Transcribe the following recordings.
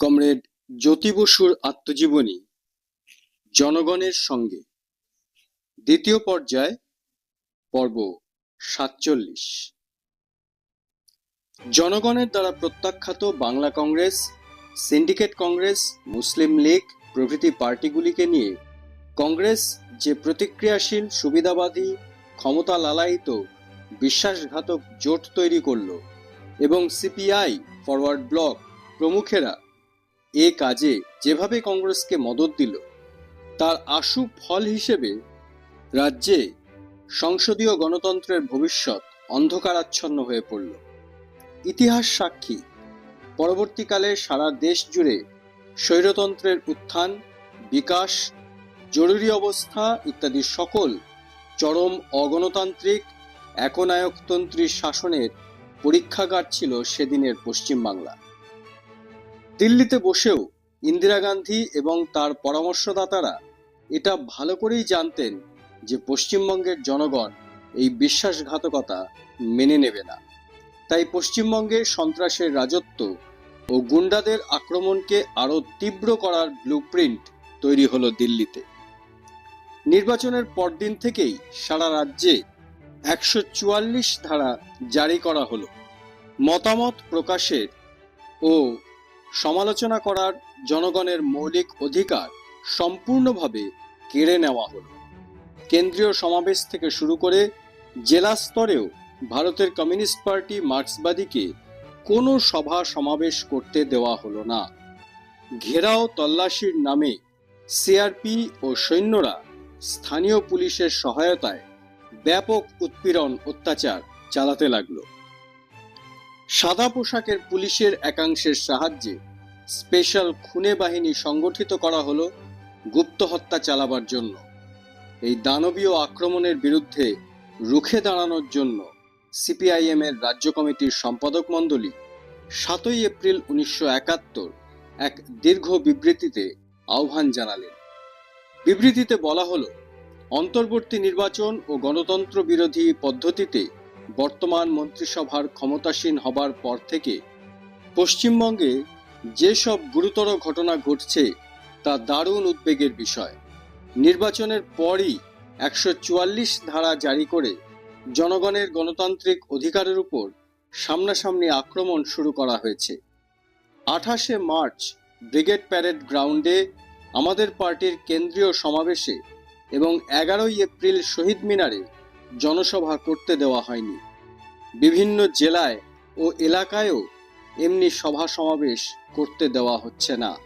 Comrade জ্যোতি বসুর আত্মজীবনী, জনগণের সঙ্গে। দ্বিতীয় পর্যায়, পর্ব সাতচল্লিশ। জনগণের দ্বারা প্রত্যাখ্যাত বাংলা কংগ্রেস, সিন্ডিকেট কংগ্রেস, মুসলিম লীগ প্রভৃতি পার্টিগুলিকে নিয়ে কংগ্রেস যে প্রতিক্রিয়াশীল, সুবিধাবাদী, ক্ষমতা লালায়িত, বিশ্বাসঘাতক জোট তৈরি করল এবং সিপিআই ফরওয়ার্ড ব্লক প্রমুখেরা এ কাজে যেভাবে কংগ্রেসকে মদত দিল, তার আশু ফল হিসেবে রাজ্যে সংসদীয় গণতন্ত্রের ভবিষ্যৎ অন্ধকারাচ্ছন্ন হয়ে পড়ল। ইতিহাস সাক্ষী, পরবর্তীকালে সারা দেশ জুড়ে স্বৈরতন্ত্রের উত্থান, বিকাশ, জরুরি অবস্থা ইত্যাদি সকল চরম অগণতান্ত্রিক, একনায়কতন্ত্রী শাসনের পরীক্ষাগার ছিল সেদিনের পশ্চিমবাংলা। দিল্লিতে বসেও ইন্দিরা গান্ধী এবং তার পরামর্শদাতারা এটা ভালো করেই জানতেন যে পশ্চিমবঙ্গের জনগণ এই বিশ্বাসঘাতকতা মেনে নেবে না। তাই পশ্চিমবঙ্গে সন্ত্রাসের রাজত্ব ও গুন্ডাদের আক্রমণকে আরও তীব্র করার ব্লুপ্রিন্ট তৈরি হলো দিল্লিতে। নির্বাচনের পরদিন থেকেই সারা রাজ্যে একশো চুয়াল্লিশ ধারা জারি করা হলো। মতামত প্রকাশের ও সমালোচনা করার জনগণের মৌলিক অধিকার সম্পূর্ণভাবে কেড়ে নেওয়া হল। কেন্দ্রীয় সমাবেশ থেকে শুরু করে জেলা স্তরেও ভারতের কমিউনিস্ট পার্টি মার্ক্সবাদীকে কোনো সভা সমাবেশ করতে দেওয়া হলো না। ঘেরাও তল্লাশির নামে সিআরপি ও সৈন্যরা স্থানীয় পুলিশের সহায়তায় ব্যাপক উৎপীড়ন অত্যাচার চালাতে লাগল। সাদা পোশাকের পুলিশের একাংশের সাহায্যে স্পেশাল খুনে বাহিনী সংগঠিত করা হলো গুপ্ত হত্যা চালাবার জন্য। এই দানবীয় আক্রমণের বিরুদ্ধে রুখে দাঁড়ানোর জন্য সিপিআইএম এর রাজ্য কমিটির সম্পাদক মণ্ডলী সাতই এপ্রিল উনিশশো একাত্তর এক দীর্ঘ বিবৃতিতে আহ্বান জানালেন। বিবৃতিতে বলা হলো, অন্তর্বর্তী নির্বাচন ও গণতন্ত্র বিরোধী পদ্ধতিতে বর্তমান মন্ত্রিসভার ক্ষমতাসীন হবার পর থেকে পশ্চিমবঙ্গে যেসব গুরুতর ঘটনা ঘটছে, তা দারুণ উদ্বেগের বিষয়। নির্বাচনের পরই একশো চুয়াল্লিশ ধারা জারি করে জনগণের গণতান্ত্রিক অধিকারের উপর সামনাসামনি আক্রমণ শুরু করা হয়েছে। আঠাশে মার্চ ব্রিগেড প্যারেড গ্রাউন্ডে আমাদের পার্টির কেন্দ্রীয় সমাবেশে এবং এগারোই এপ্রিল শহীদ মিনারে জনসভা করতে দেওয়া হয়নি। বিভিন্ন জেলায় ও এলাকায়ও এমনি সভা সমাবেশ করতে দেওয়া হচ্ছে না।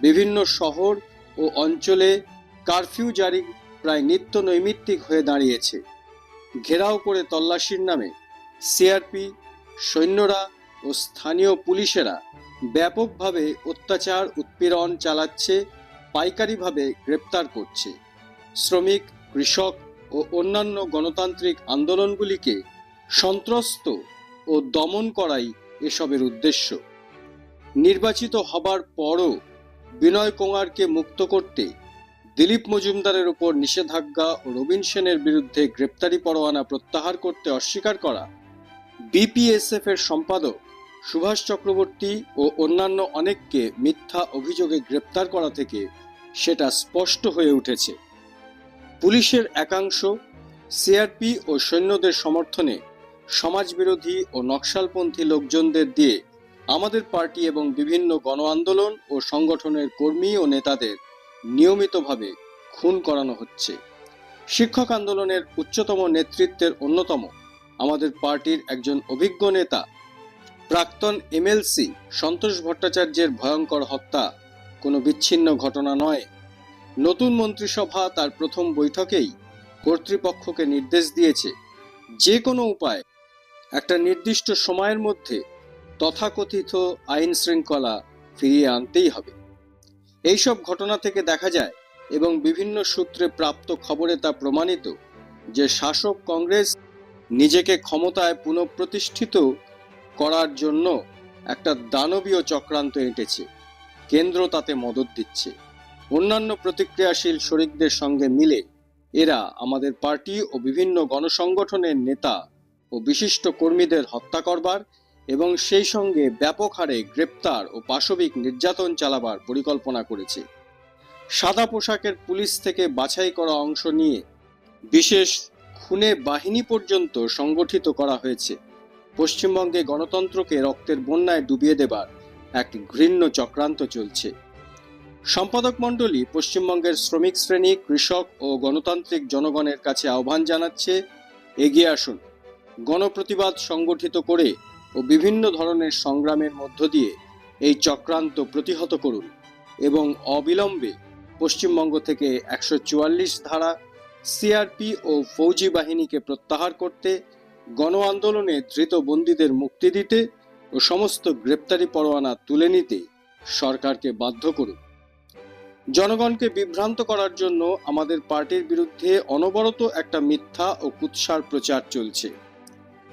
বিভিন্ন শহর ও অঞ্চলে কারফিউ জারি প্রায় নিত্য নৈমিত্তিক হয়ে দাঁড়িয়েছে। ঘেরাও করে তল্লাশির নামে সিআরপি, সৈন্যরা ও স্থানীয় পুলিশেরা ব্যাপকভাবে অত্যাচার, উৎপীড়ন চালাচ্ছে, পাইকারিভাবে গ্রেপ্তার করছে। শ্রমিক, কৃষক ও অন্যান্য গণতান্ত্রিক আন্দোলনগুলিকে সন্ত্রস্ত ও দমন করাই এসবের উদ্দেশ্য। নির্বাচিত হবার পরও বিনয় কোঙারকে মুক্ত করতে দিলীপ মজুমদারের উপর নিষেধাজ্ঞা ও রবীন সেনের বিরুদ্ধে গ্রেপ্তারি পরোয়ানা প্রত্যাহার করতে অস্বীকার করা বিপিএসএফ এর সম্পাদক সুভাষ চক্রবর্তী ও অন্যান্য অনেককে মিথ্যা অভিযোগে গ্রেপ্তার করা থেকে সেটা স্পষ্ট হয়ে উঠেছে। পুলিশের একাংশ সিআরপি ও সৈন্যদের সমর্থনে সমাজবিরোধী ও নকশালপন্থী লোকজনদের দিয়ে আমাদের পার্টি এবং বিভিন্ন গণ আন্দোলন ও সংগঠনের কর্মী ও নেতাদের নিয়মিতভাবে খুন করানো হচ্ছে। শিক্ষক আন্দোলনের উচ্চতম নেতৃত্বের অন্যতম আমাদের পার্টির একজন অভিজ্ঞ নেতা, প্রাক্তন এমএলসি সন্তোষ ভট্টাচার্যের ভয়ঙ্কর হত্যা কোনো বিচ্ছিন্ন ঘটনা নয়। নতুন মন্ত্রিসভা তার প্রথম বৈঠকেই কর্তৃপক্ষকে নির্দেশ দিয়েছে। যে কোনো উপায়, একটা নির্দিষ্ট সময়ের মধ্যে তথাকথিত আইন শৃঙ্খলা ফিরিয়ে আনতেই হবে। এইসব ঘটনা থেকে দেখা যায় এবং বিভিন্ন সূত্রে প্রাপ্ত খবরে তা প্রমাণিত যে শাসক কংগ্রেস নিজেকে ক্ষমতায় পুনঃপ্রতিষ্ঠিত করার জন্য একটা দানবীয় চক্রান্ত এঁটেছে। কেন্দ্র তাতে মদত দিচ্ছে। অন্যান্য প্রতিক্রিয়াশীল শরিকদের সঙ্গে মিলে এরা আমাদের পার্টি ও বিভিন্ন গণসংগঠনের নেতা ও বিশিষ্ট কর্মীদের হত্যা করবার এবং সেই সঙ্গে ব্যাপক হারে গ্রেপ্তার ও পাশবিক নির্যাতন চালাবার পরিকল্পনা করেছে। সাদা পোশাকের পুলিশ থেকে বাছাই করা অংশ নিয়ে বিশেষ খুনে বাহিনী পর্যন্ত সংগঠিত করা হয়েছে। পশ্চিমবঙ্গে গণতন্ত্রকে রক্তের বন্যায় ডুবিয়ে দেবার এক ঘৃণ্য চক্রান্ত চলছে। সম্পাদক মণ্ডলী পশ্চিমবঙ্গের শ্রমিক শ্রেণি, কৃষক ও গণতান্ত্রিক জনগণের কাছে আহ্বান জানাচ্ছে, এগিয়ে আসুন। গণপ্রতিবাদ সংগঠিত করে ও বিভিন্ন ধরনের সংগ্রামের মধ্য দিয়ে এই চক্রান্ত প্রতিহত করুন এবং অবিলম্বে পশ্চিমবঙ্গ থেকে একশো চুয়াল্লিশ ধারা সিআরপি ও ফৌজি বাহিনীকে প্রত্যাহার করতে, গণ আন্দোলনে ধৃত বন্দীদের মুক্তি দিতে ও সমস্ত গ্রেপ্তারি পরোয়ানা তুলে নিতে সরকারকে বাধ্য করুন। জনগণকে বিভ্রান্ত করার জন্য আমাদের পার্টির বিরুদ্ধে অনবরত একটা মিথ্যা ও কুৎসার প্রচার চলছে।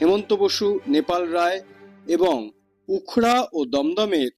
হেমন্ত বসু, নেপাল রায় এবং উখড়া ও দমদমের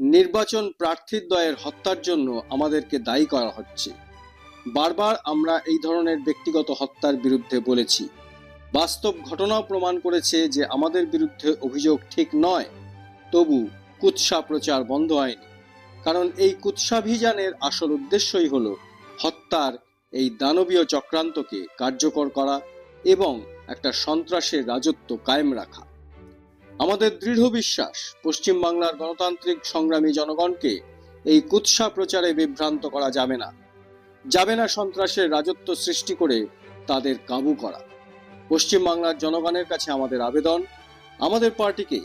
নির্বাচন প্রার্থীদ্বয়ের হত্যার জন্য আমাদেরকে দায়ী করা হচ্ছে। বারবার আমরা এই ধরনের ব্যক্তিগত হত্যার বিরুদ্ধে বলেছি। বাস্তব ঘটনাও প্রমাণ করেছে যে আমাদের বিরুদ্ধে অভিযোগ ঠিক নয়, তবু কুৎসা প্রচার বন্ধ হয়নি। কারণ এই কুৎসাভিযানের আসল উদ্দেশ্যই হল হত্যার এই দানবীয় চক্রান্তকে কার্যকর করা এবং একটা সন্ত্রাসের রাজত্ব কায়েম রাখা। আমাদের দৃঢ় বিশ্বাস পশ্চিমবাংলার গণতান্ত্রিক সংগ্রামী জনগণকে এই কুৎসা প্রচারে বিভ্রান্ত করা যাবে না। যাবে না সন্ত্রাসের রাজত্ব সৃষ্টি করে তাদের কাবু করা। পশ্চিমবাংলার জনগণের কাছে আমাদের আবেদন, আমাদের পার্টিকে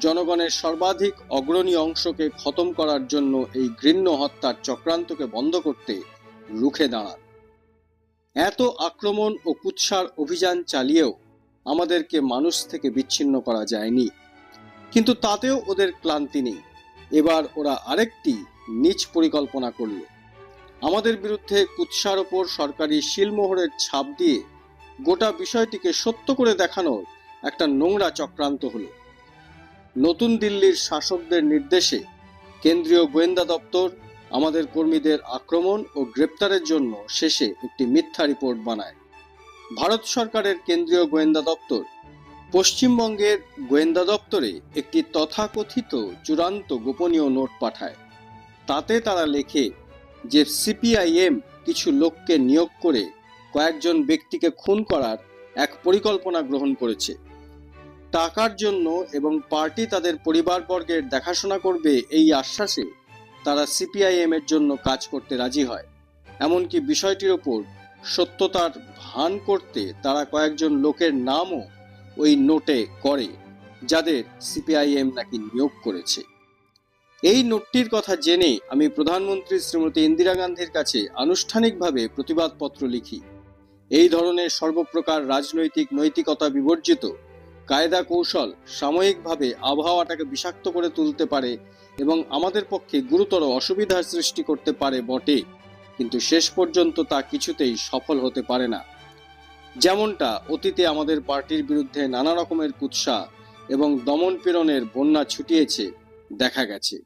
জনগণের সর্বাধিক অগ্রণী অংশকে খতম করার জন্য এই ঘৃণ্য হত্যার চক্রান্তকে বন্ধ করতে রুখে দাঁড়ান। এত আক্রমণ ও কুৎসার অভিযান চালিয়েও আমাদেরকে মানুষ থেকে বিচ্ছিন্ন করা যায়নি। কিন্তু তাতেও ওদের ক্লান্তি নেই। এবার ওরা আরেকটি নিজ পরিকল্পনা করল। আমাদের বিরুদ্ধে কুৎসার ওপর সরকারি শিলমোহরের ছাপ দিয়ে গোটা বিষয়টিকে সত্য করে দেখানোর একটা নোংরা চক্রান্ত হলো। নতুন দিল্লির শাসকদের নির্দেশে কেন্দ্রীয় গোয়েন্দা দপ্তর আমাদের কর্মীদের আক্রমণ ও গ্রেপ্তারের জন্য শেষে একটি মিথ্যা রিপোর্ট বানায়। ভারত সরকারের কেন্দ্রীয় গোয়েন্দা দপ্তর পশ্চিমবঙ্গের গোয়েন্দা দপ্তরে একটি তথাকথিত চূড়ান্ত গোপনীয় নোট পাঠায়। তাতে তারা লেখে যে সিপিআইএম কিছু লোককে নিয়োগ করে কয়েকজন ব্যক্তিকে খুন করার এক পরিকল্পনা গ্রহণ করেছে। টাকার জন্য এবং পার্টি তাদের পরিবারবর্গের দেখাশোনা করবে এই আশ্বাসে তারা সিপিআইএম এর জন্য কাজ করতে রাজি হয়। এমনকি বিষয়টির ওপর সত্যতার ভান করতে তারা কয়েকজন লোকের নামও ওই নোটে করে, যাদের সিপিআইএম নাকি নিয়োগ করেছে। এই নোটটির কথা জেনে আমি প্রধানমন্ত্রী শ্রীমতী ইন্দিরা গান্ধীর কাছে আনুষ্ঠানিকভাবে প্রতিবাদপত্র লিখি। এই ধরনের সর্বপ্রকার রাজনৈতিক নৈতিকতা বিবর্জিত কায়দা কৌশল সাময়িকভাবে আবহাওয়াটাকে বিষাক্ত করে তুলতে পারে এবং আমাদের পক্ষে গুরুতর অসুবিধার সৃষ্টি করতে পারে বটে। কিন্তু শেষ পর্যন্ত তা কিছুতেই সফল হতে পারে না। যেমনটা অতীতে আমাদের পার্টির বিরুদ্ধে নানা রকমের কুৎসা এবং দমন পীড়নের বন্যা ছুটিয়েছে, দেখা গেছে।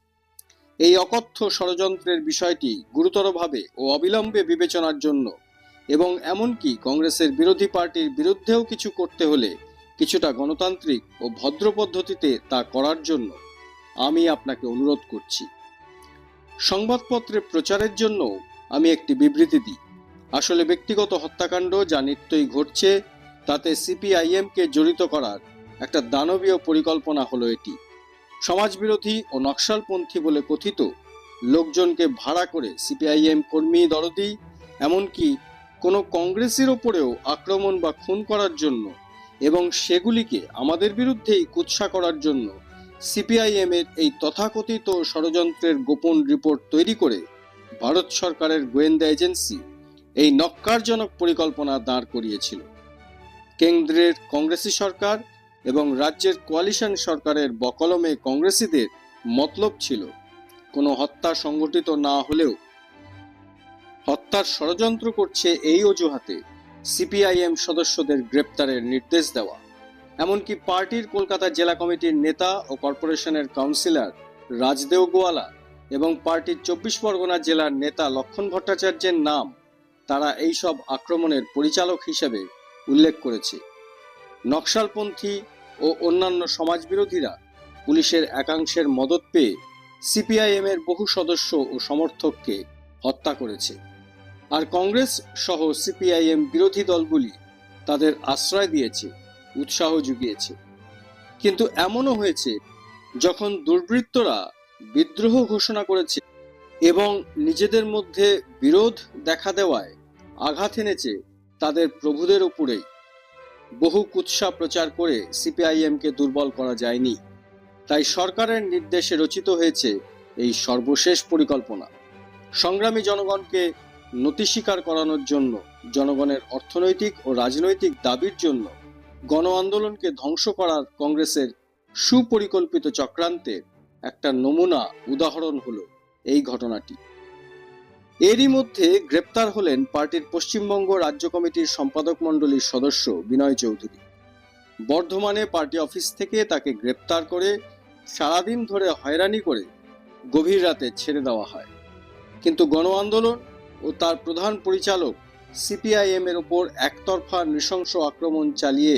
এই অকথ্য ষড়যন্ত্রের বিষয়টি গুরুতরভাবে ও অবিলম্বে বিবেচনার জন্য এবং এমনকি কংগ্রেসের বিরোধী পার্টির বিরুদ্ধেও কিছু করতে হলে কিছুটা গণতান্ত্রিক ও ভদ্র পদ্ধতিতে তা করার জন্য আমি আপনাকে অনুরোধ করছি। সংবাদপত্রে প্রচারের জন্য আমি একটি বিবৃতি দিই। আসলে ব্যক্তিগত হত্যাকাণ্ড যা নিত্যই ঘটছে, তাতে সিপিআইএম কে জড়িত করার একটা দানবীয় পরিকল্পনা হলো এটি। সমাজবিরোধী ও নকশালপন্থী বলে কথিত, লোকজনকে ভাড়া করে সিপিআইএম কর্মী দরদি, এমনকি কোনো কংগ্রেসের ওপরেও আক্রমণ বা খুন করার জন্য এবং সেগুলিকে আমাদের বিরুদ্ধেই কুৎসা করার জন্য সিপিআইএম এর এই তথাকথিত ষড়যন্ত্রের গোপন রিপোর্ট তৈরি করে ভারত সরকারের গোয়েন্দা এজেন্সি এই নক্কারজনক পরিকল্পনা দাঁড় করিয়েছিল। কেন্দ্রের কংগ্রেসি সরকার এবং রাজ্যের কোয়ালিশন সরকারের বকলমে কংগ্রেসিদের মতলব ছিল, কোনো হত্যা সংগঠিত না হলেও হত্যার ষড়যন্ত্র করছে এই অজুহাতে সিপিআইএম সদস্যদের গ্রেপ্তারের নির্দেশ দেওয়া। এমনকি পার্টির কলকাতা জেলা কমিটির নেতা ও কর্পোরেশনের কাউন্সিলর রাজদেও গোয়ালা এবং পার্টির চব্বিশ পরগনা জেলার নেতা লক্ষণ ভট্টাচার্যের নাম তারা এই সব আক্রমণের পরিচালক হিসেবে উল্লেখ করেছে। নকশালপন্থী ও অন্যান্য সমাজবিরোধীরা পুলিশের একাংশের মদত পেয়ে সিপিআইএমের বহু সদস্য ও সমর্থককে হত্যা করেছে। আর কংগ্রেস সহ সিপিআইএম বিরোধী দলগুলি তাদের আশ্রয় দিয়েছে, উৎসাহ জুগিয়েছে কিন্তু এমনও হয়েছে, যখন দুর্বৃত্তরা বিদ্রোহ ঘোষণা করেছে এবং নিজেদের মধ্যে বিরোধ দেখা দেওয়ায় আঘাত এনেছে তাদের প্রভুদের উপরেই বহু কুৎসা প্রচার করে সিপিআইএমকে দুর্বল করা যায়নি। তাই সরকারের নির্দেশে রচিত হয়েছে এই সর্বশেষ পরিকল্পনা। সংগ্রামী জনগণকে নতি স্বীকার করানোর জন্য, জনগণের অর্থনৈতিক ও রাজনৈতিক দাবির জন্য গণ আন্দোলনকে ধ্বংস করার কংগ্রেসের সুপরিকল্পিত চক্রান্তের একটা নমুনা উদাহরণ হলো এই ঘটনাটি। এরই মধ্যে গ্রেপ্তার হলেন পার্টির পশ্চিমবঙ্গ রাজ্য কমিটির সম্পাদক মণ্ডলীর সদস্য বিনয় চৌধুরী। বর্ধমানে পার্টি অফিস থেকে তাকে গ্রেপ্তার করে সারাদিন ধরে হয়রানি করে গভীর রাতে ছেড়ে দেওয়া হয়। কিন্তু গণ আন্দোলন ও তার প্রধান পরিচালক সিপিআইএম এর ওপর একতরফা নৃশংস আক্রমণ চালিয়ে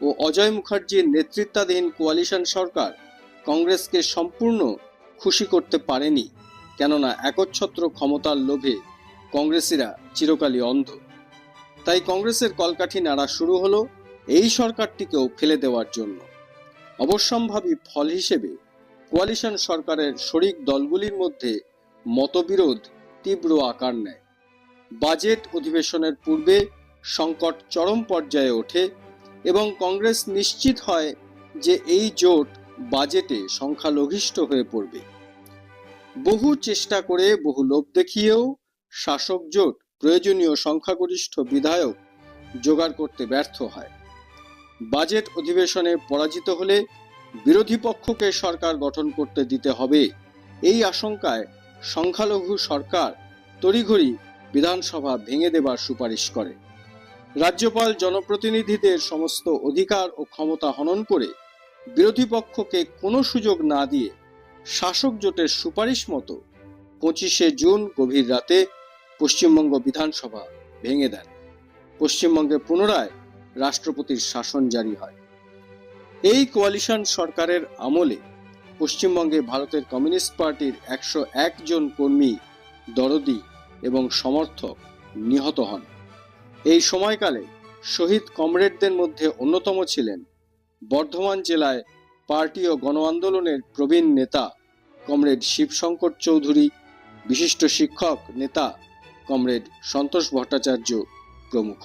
ও অজয় মুখার্জির নেতৃত্বাধীন কোয়ালিশন সরকার কংগ্রেসকে সম্পূর্ণ খুশি করতে পারেনি, কেননা একচ্ছত্র ক্ষমতার লোভে কংগ্রেসীরা চিরকালই অন্ধ। তাই কংগ্রেসের কলকাঠি নাড়া শুরু হলো এই সরকারটিকেও ফেলে দেওয়ার জন্য। অবশ্যম্ভাবী ফল হিসেবে কোয়ালিশন সরকারের শরিক দলগুলির মধ্যে মতবিরোধ তীব্র আকার নেয়। বাজেট অধিবেশনের পূর্বে সংকট চরম পর্যায়ে ওঠে এবং কংগ্রেস নিশ্চিত হয় যে এই জোট বাজেটে সংখ্যালঘিষ্ঠ হয়ে পড়বে। বহু চেষ্টা করে বহু লোভ দেখিয়েও শাসক জোট প্রয়োজনীয় সংখ্যাগরিষ্ঠ বিধায়ক জোগাড় করতে ব্যর্থ হয়। বাজেট অধিবেশনে পরাজিত হলে বিরোধী পক্ষকে সরকার গঠন করতে দিতে হবে। এই আশঙ্কায় সংখ্যালঘু সরকার তড়িঘড়ি বিধানসভা ভেঙে দেবার সুপারিশ করে। রাজ্যপাল জনপ্রতিনিধিদের সমস্ত অধিকার ও ক্ষমতা হনন করে বিরোধী পক্ষকে কোনো সুযোগ না দিয়ে শাসক জোটের সুপারিশ মতো পঁচিশে জুন গভীর রাতে পশ্চিমবঙ্গ বিধানসভা ভেঙে দেন। পশ্চিমবঙ্গে পুনরায় রাষ্ট্রপতির শাসন জারি হয়। এই কোয়ালিশন সরকারের আমলে পশ্চিমবঙ্গে ভারতের কমিউনিস্ট পার্টির একশো জন কর্মী দরদি এবং সমর্থক নিহত হন। এই সময়কালে শহীদ কমরেডদের মধ্যে অন্যতম ছিলেন বর্ধমান জেলায় পার্টি ও গণ আন্দোলনের প্রবীণ নেতা কমরেড শিবশঙ্কর চৌধুরী, বিশিষ্ট শিক্ষক নেতা কমরেড সন্তোষ ভট্টাচার্য প্রমুখ।